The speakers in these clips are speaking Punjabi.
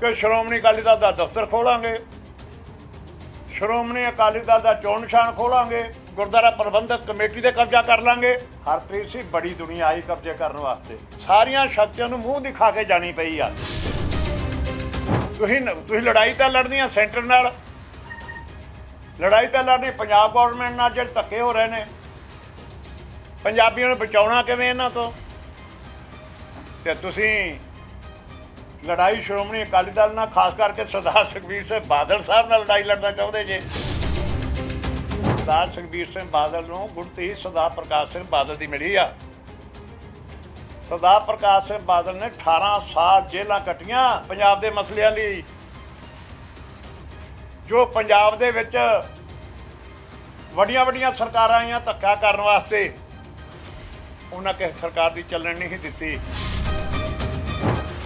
ਕਿ ਸ਼੍ਰੋਮਣੀ ਅਕਾਲੀ ਦਲ ਦਾ ਦਫ਼ਤਰ ਖੋਲਾਂਗੇ। ਸ਼੍ਰੋਮਣੀ ਅਕਾਲੀ ਦਲ ਦਾ ਚੋਣ ਨਿਸ਼ਾਨ ਖੋਲਾਂਗੇ। ਗੁਰਦੁਆਰਾ ਪ੍ਰਬੰਧਕ ਕਮੇਟੀ ਤੇ ਕਬਜ਼ਾ ਕਰ ਲਾਂਗੇ। ਹਰਪ੍ਰੀਤ ਸਿੰਘ, ਬੜੀ ਦੁਨੀਆ ਆਈ ਕਬਜ਼ੇ ਕਰਨ ਵਾਸਤੇ। ਸਾਰੀਆਂ ਸ਼ਕਤੀਆਂ ਨੂੰ ਮੂੰਹ ਦਿਖਾ ਕੇ ਜਾਣੀ ਪਈ ਆ। ਤੁਸੀਂ ਤੁਸੀਂ ਲੜਾਈ ਤਾਂ ਲੜਨੀ ਆ ਸੈਂਟਰ ਨਾਲ। ਲੜਾਈ ਤਾਂ ਲੜਨੀ, ਪੰਜਾਬ ਗਵਰਨਮੈਂਟ ਨਾਲ ਜਿਹੜੇ ਧੱਕੇ ਹੋ ਰਹੇ ਨੇ। ਪੰਜਾਬੀਆਂ ਨੂੰ ਬਚਾਉਣਾ ਕਿਵੇਂ ਇਹਨਾਂ ਤੋਂ? ਤੇ ਤੁਸੀਂ ਲੜਾਈ ਸ਼੍ਰੋਮਣੀ ਅਕਾਲੀ ਦਲ ਨਾਲ, ਖਾਸ ਕਰਕੇ ਸਰਦਾਰ ਸੁਖਬੀਰ ਸਿੰਘ ਬਾਦਲ ਸਾਹਿਬ ਨਾਲ ਲੜਾਈ ਲੜਨਾ ਚਾਹੁੰਦੇ ਜੇ। ਸਰਦਾਰ ਸੁਖਬੀਰ ਸਿੰਘ ਬਾਦਲ ਨੂੰ ਗੁਰਤੀ ਸਰਦਾਰ ਪ੍ਰਕਾਸ਼ ਸਿੰਘ ਬਾਦਲ ਦੀ ਮਿਲੀ ਆ। ਸਰਦਾਰ ਪ੍ਰਕਾਸ਼ ਸਿੰਘ ਬਾਦਲ ਨੇ 18 ਸਾਲ ਜੇਲ੍ਹਾਂ ਕੱਟੀਆਂ ਪੰਜਾਬ ਦੇ ਮਸਲਿਆਂ ਲਈ, ਜੋ ਪੰਜਾਬ ਦੇ ਵਿੱਚ ਵੱਡੀਆਂ ਵੱਡੀਆਂ ਸਰਕਾਰਾਂ ਆਈਆਂ ਧੱਕਾ ਕਰਨ ਵਾਸਤੇ, ਉਹਨਾਂ ਕਿਸੇ ਸਰਕਾਰ ਦੀ ਚੱਲਣ ਨਹੀਂ ਦਿੱਤੀ।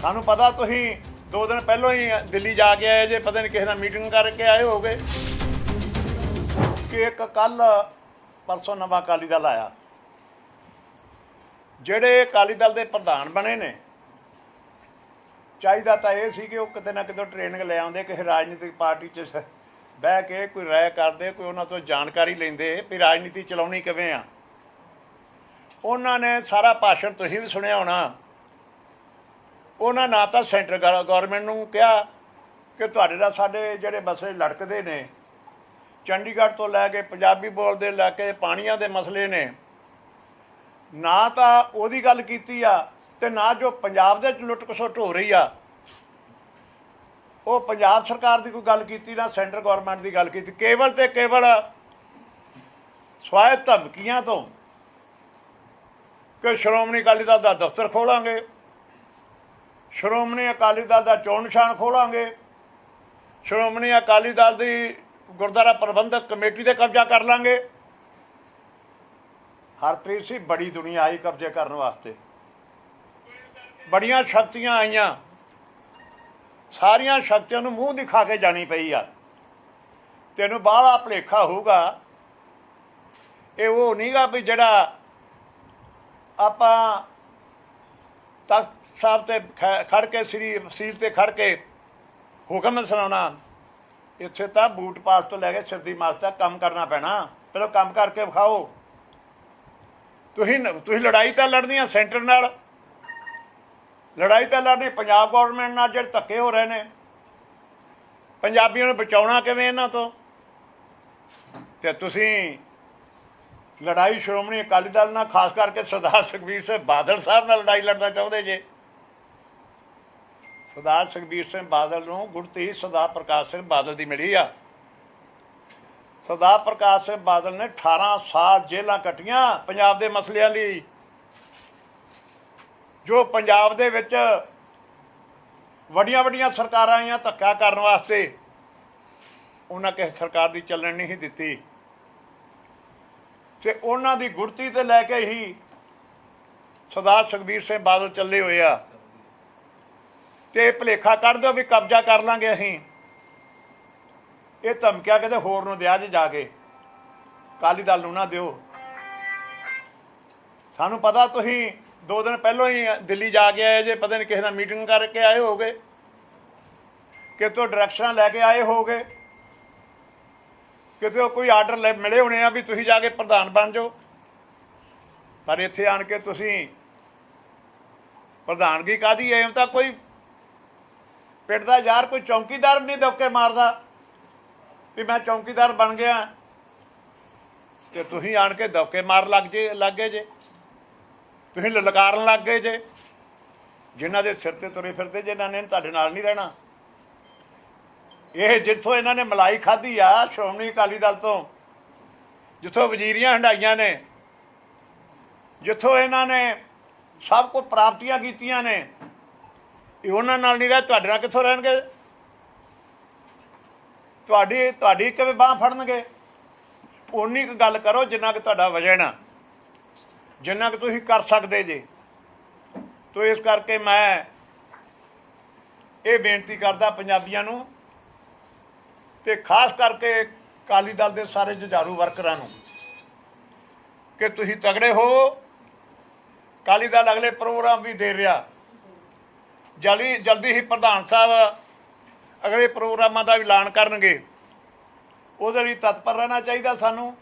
ਸਾਨੂੰ ਪਤਾ ਤੁਸੀਂ ਦੋ ਦਿਨ ਪਹਿਲਾਂ ਹੀ ਦਿੱਲੀ ਜਾ ਕੇ ਆਏ ਜੇ, ਪਤਾ ਨਹੀਂ ਕਿਸੇ ਨਾਲ ਮੀਟਿੰਗ ਕਰਕੇ ਆਏ ਹੋਗੇ ਕਿ ਇੱਕ ਕੱਲ ਪਰਸੋਂ ਨਵਾਂ ਅਕਾਲੀ ਦਲ ਆਇਆ। ਜਿਹੜੇ ਅਕਾਲੀ ਦਲ ਦੇ ਪ੍ਰਧਾਨ ਬਣੇ ਨੇ, ਚਾਹੀਦਾ ਤਾਂ ਇਹ ਸੀ ਕਿ ਉਹ ਕਿਤੇ ਨਾ ਕਿਤੇ ਟ੍ਰੇਨਿੰਗ ਲੈ ਆਉਂਦੇ, ਕਿਸੇ ਰਾਜਨੀਤਿਕ ਪਾਰਟੀ 'ਚ ਬਹਿ ਕੇ ਕੋਈ ਰਾਏ ਕਰਦੇ, ਕੋਈ ਉਹਨਾਂ ਤੋਂ ਜਾਣਕਾਰੀ ਲੈਂਦੇ ਵੀ ਰਾਜਨੀਤੀ ਚਲਾਉਣੀ ਕਿਵੇਂ ਆ। ਉਹਨਾਂ ਨੇ ਸਾਰਾ ਭਾਸ਼ਣ ਤੁਸੀਂ ਵੀ ਸੁਣਿਆ ਹੋਣਾ। ਉਹਨਾਂ ਨਾ ਤਾਂ ਸੈਂਟਰ ਗਵਰਨਮੈਂਟ ਨੂੰ ਕਿਹਾ ਕਿ ਤੁਹਾਡੇ ਨਾਲ ਸਾਡੇ ਜਿਹੜੇ ਮਸਲੇ ਲੜਕਦੇ ਨੇ, ਚੰਡੀਗੜ੍ਹ ਤੋਂ ਲੈ ਕੇ ਪੰਜਾਬੀ ਬੋਲਦੇ ਲੈ ਕੇ ਪਾਣੀਆਂ ਦੇ ਮਸਲੇ ਨੇ, ਨਾ ਤਾਂ ਉਹਦੀ ਗੱਲ ਕੀਤੀ ਆ ਤੇ ਨਾ ਜੋ ਪੰਜਾਬ ਦੇ ਵਿੱਚ ਲੁੱਟ ਖਸੁੱਟ ਹੋ ਰਹੀ ਆ। ਉਹ ਪੰਜਾਬ ਸਰਕਾਰ ਦੀ ਕੋਈ ਗੱਲ ਕੀਤੀ ਨਾ ਸੈਂਟਰ ਗਵਰਨਮੈਂਟ ਦੀ ਗੱਲ ਕੀਤੀ। ਕੇਵਲ ਤੇ ਕੇਵਲ ਸਵਾਇ ਧਮਕੀਆਂ ਤੋਂ ਕਿ ਸ਼੍ਰੋਮਣੀ ਅਕਾਲੀ ਦਲ ਦਾ ਦਫ਼ਤਰ ਖੋਲਾਂਗੇ। ਸ਼੍ਰੋਮਣੀ ਅਕਾਲੀ ਦਲ ਦਾ ਚੋਣ ਨਿਸ਼ਾਨ ਖੋਲਾਂਗੇ। ਸ਼੍ਰੋਮਣੀ ਅਕਾਲੀ ਦਲ ਦੀ ਗੁਰਦੁਆਰਾ ਪ੍ਰਬੰਧਕ ਕਮੇਟੀ ਤੇ ਕਬਜ਼ਾ ਕਰ ਲਾਂਗੇ। ਹਰਪ੍ਰੀਤ ਸੀ ਬੜੀ ਦੁਨੀਆ ਆਈ ਕਬਜ਼ੇ ਕਰਨ ਵਾਸਤੇ। ਬੜੀਆਂ ਸ਼ਕਤੀਆਂ ਆਈਆਂ। ਸਾਰੀਆਂ ਸ਼ਕਤੀਆਂ ਨੂੰ ਮੂੰਹ ਦਿਖਾ ਕੇ ਜਾਣੀ ਪਈ ਆ। ਤੈਨੂੰ ਬਾਹਲਾ ਭਲੇਖਾ ਹੋਊਗਾ। ਇਹ ਉਹ ਨਹੀਂਗਾ ਵੀ ਜਿਹੜਾ ਆਪਾਂ ਤਖਤ ਸਾਹਿਬ ਤੇ ਖੜ ਕੇ ਸ੍ਰੀ ਵਸੀਲ ਤੇ ਖੜ ਕੇ ਹੁਕਮ ਸੁਣਾਉਣਾ, ਇੱਥੇ ਤਾਂ ਬੂਟ ਪਾਸ ਤੋਂ ਲੈ ਕੇ ਸਿਰਦੀ ਮਾਸ ਤੱਕ ਕੰਮ ਕਰਨਾ ਪੈਣਾ। ਪਹਿਲਾਂ ਕੰਮ ਕਰਕੇ ਵਿਖਾਓ। ਤੁਸੀਂ ਤੁਸੀਂ ਲੜਾਈ ਤਾਂ ਲੜਨੀ ਆ ਸੈਂਟਰ ਨਾਲ। ਲੜਾਈ ਤਾਂ ਲੜਨੀ, ਪੰਜਾਬ ਗਵਰਨਮੈਂਟ ਨਾਲ ਜਿਹੜੇ ਧੱਕੇ ਹੋ ਰਹੇ ਨੇ। ਪੰਜਾਬੀਆਂ ਨੂੰ ਬਚਾਉਣਾ ਕਿਵੇਂ ਇਹਨਾਂ ਤੋਂ? ਤੇ ਤੁਸੀਂ ਲੜਾਈ ਸ਼੍ਰੋਮਣੀ ਅਕਾਲੀ ਦਲ ਨਾਲ, ਖਾਸ ਕਰਕੇ ਸਰਦਾਰ ਸੁਖਬੀਰ ਸਿੰਘ ਬਾਦਲ ਸਾਹਿਬ ਨਾਲ ਲੜਾਈ ਲੜਨਾ ਚਾਹੁੰਦੇ ਜੇ। ਸਰਦਾਰ ਸੁਖਬੀਰ ਸਿੰਘ ਬਾਦਲ ਨੂੰ ਗੁਰਤੀ ਸਰਦਾਰ ਪ੍ਰਕਾਸ਼ ਸਿੰਘ ਬਾਦਲ ਦੀ ਮਿਲੀ ਆ। ਸਰਦਾਰ ਪ੍ਰਕਾਸ਼ ਸਿੰਘ ਬਾਦਲ ਨੇ 18 ਸਾਲ ਜੇਲ੍ਹਾਂ ਕੱਟੀਆਂ ਪੰਜਾਬ ਦੇ ਮਸਲਿਆਂ ਲਈ, ਜੋ ਪੰਜਾਬ ਦੇ ਵਿੱਚ ਵੱਡੀਆਂ ਵੱਡੀਆਂ ਸਰਕਾਰਾਂ ਆਈਆਂ ਧੱਕਾ ਕਰਨ ਵਾਸਤੇ, ਉਹਨਾਂ ਕਿਸੇ ਸਰਕਾਰ ਦੀ ਚੱਲਣ ਨਹੀਂ ਦਿੱਤੀ। ਤੇ ਉਹਨਾਂ ਦੀ ਗੁਰਤੀ ਤੇ ਲੈ ਕੇ ਹੀ ਸਰਦਾਰ ਸੁਖਬੀਰ ਸਿੰਘ ਬਾਦਲ ਚੱਲੇ ਹੋਏ ਆ। ਤੇ ਭਲੇਖਾ ਕੱਢ ਦਿਓ ਵੀ ਕਬਜ਼ਾ ਕਰ ਲਾਂਗੇ ਅਸੀਂ। ਇਹ ਧਮਕਿਆ ਕਿਤੇ ਹੋਰ ਨੂੰ ਦਿਆ ਜੇ ਜਾ ਕੇ। ਕਾਲੀ ਦਲ ਨੂੰ ਨਾ ਦਿਓ। ਸਾਨੂੰ ਪਤਾ ਤੁਸੀਂ ਦੋ ਦਿਨ ਪਹਿਲਾਂ ਹੀ ਦਿੱਲੀ ਜਾ ਕੇ ਆਏ ਜੇ, ਪਤਾ ਨਹੀਂ ਕਿਸੇ ਨਾਲ ਮੀਟਿੰਗ ਕਰਕੇ ਆਏ ਹੋਗੇ। ਕਿਤੋਂ ਡਾਇਰੈਕਸ਼ਨਾਂ ਲੈ ਕੇ ਆਏ ਹੋਗੇ। ਕਿਤੇ ਕੋਈ ਆਰਡਰ ਲੈ ਮਿਲੇ ਹੋਣੇ ਆ ਵੀ ਤੁਸੀਂ ਜਾ ਕੇ ਪ੍ਰਧਾਨ ਬਣ ਜਾਓ। ਪਰ ਇੱਥੇ ਆਣ ਕੇ ਤੁਸੀਂ ਪ੍ਰਧਾਨਗੀ ਕਾਦੀ ਐ? ਤਾਂ ਕੋਈ ਪਿੰਡ ਦਾ ਯਾਰ ਕੋਈ ਚੌਕੀਦਾਰ ਨਹੀਂ ਦਬਕੇ ਮਾਰਦਾ। ਵੀ ਮੈਂ ਚੌਕੀਦਾਰ ਬਣ ਗਿਆ। ਤੇ ਤੁਸੀਂ ਆਣ ਕੇ ਦਬਕੇ ਮਾਰ ਲੱਗ ਜੇ, ਲੱਗੇ ਜੇ। ਤੁਸੀਂ ਲਲਕਾਰਨ ਲੱਗ ਗਏ ਜੇ। ਜਿਨ੍ਹਾਂ ਦੇ ਸਿਰ ਤੇ ਤੁਰੇ ਫਿਰਦੇ ਜਿਨ੍ਹਾਂ ਨੇ ਤੁਹਾਡੇ ਨਾਲ ਨਹੀਂ ਰਹਿਣਾ। ਇਹ ਜਿੱਥੋਂ ਇਹਨਾਂ ਨੇ ਮਲਾਈ ਖਾਧੀ ਆ, ਸ਼੍ਰੋਮਣੀ ਅਕਾਲੀ ਦਲ ਤੋਂ, ਜਿੱਥੋਂ ਵਜ਼ੀਰੀਆਂ ਹੰਡਾਈਆਂ ਨੇ, ਜਿੱਥੋਂ ਇਹਨਾਂ ਨੇ ਸਭ ਕੁਝ ਪ੍ਰਾਪਤੀਆਂ ਕੀਤੀਆਂ ਨੇ ਇਹ ਉਹਨਾਂ ਨਾਲ ਨਹੀਂ ਰਹਿ, ਤੁਹਾਡੇ ਨਾਲ ਕਿੱਥੋਂ ਰਹਿਣਗੇ? ਤੁਹਾਡੀ ਤੁਹਾਡੀ ਕਿਵੇਂ ਬਾਹ ਫੜਨਗੇ। ਉਨੀ ਕੁ ਗੱਲ ਕਰੋ ਜਿੰਨਾ ਕਿ ਤੁਹਾਡਾ ਵਜਨ ਆ। ਜਿੰਨਾ ਕਿ ਤੁਸੀਂ ਕਰ ਸਕਦੇ ਜੇ। ਤੋ ਇਸ ਕਰਕੇ ਮੈਂ ਇਹ ਬੇਨਤੀ ਕਰਦਾ ਪੰਜਾਬੀਆਂ ਨੂੰ ਤੇ ਖਾਸ ਕਰਕੇ ਕਾਲੀ ਦਲ ਦੇ ਸਾਰੇ ਜੁਝਾਰੂ ਵਰਕਰਾਂ ਨੂੰ ਕਿ ਤੁਸੀਂ ਤਗੜੇ ਹੋ। ਕਾਲੀ ਦਲ ਅਗਲੇ ਪ੍ਰੋਗਰਾਮ ਵੀ ਦੇ ਰਿਹਾ। ਜਲਦੀ ਜਲਦੀ ਹੀ ਪ੍ਰਧਾਨ ਸਾਹਿਬ ਅਗਲੇ ਪ੍ਰੋਗਰਾਮਾਂ ਦਾ ਐਲਾਨ ਕਰਨਗੇ। ਉਹਦੇ ਲਈ ਤਤਪਰ ਰਹਿਣਾ ਚਾਹੀਦਾ ਸਾਨੂੰ।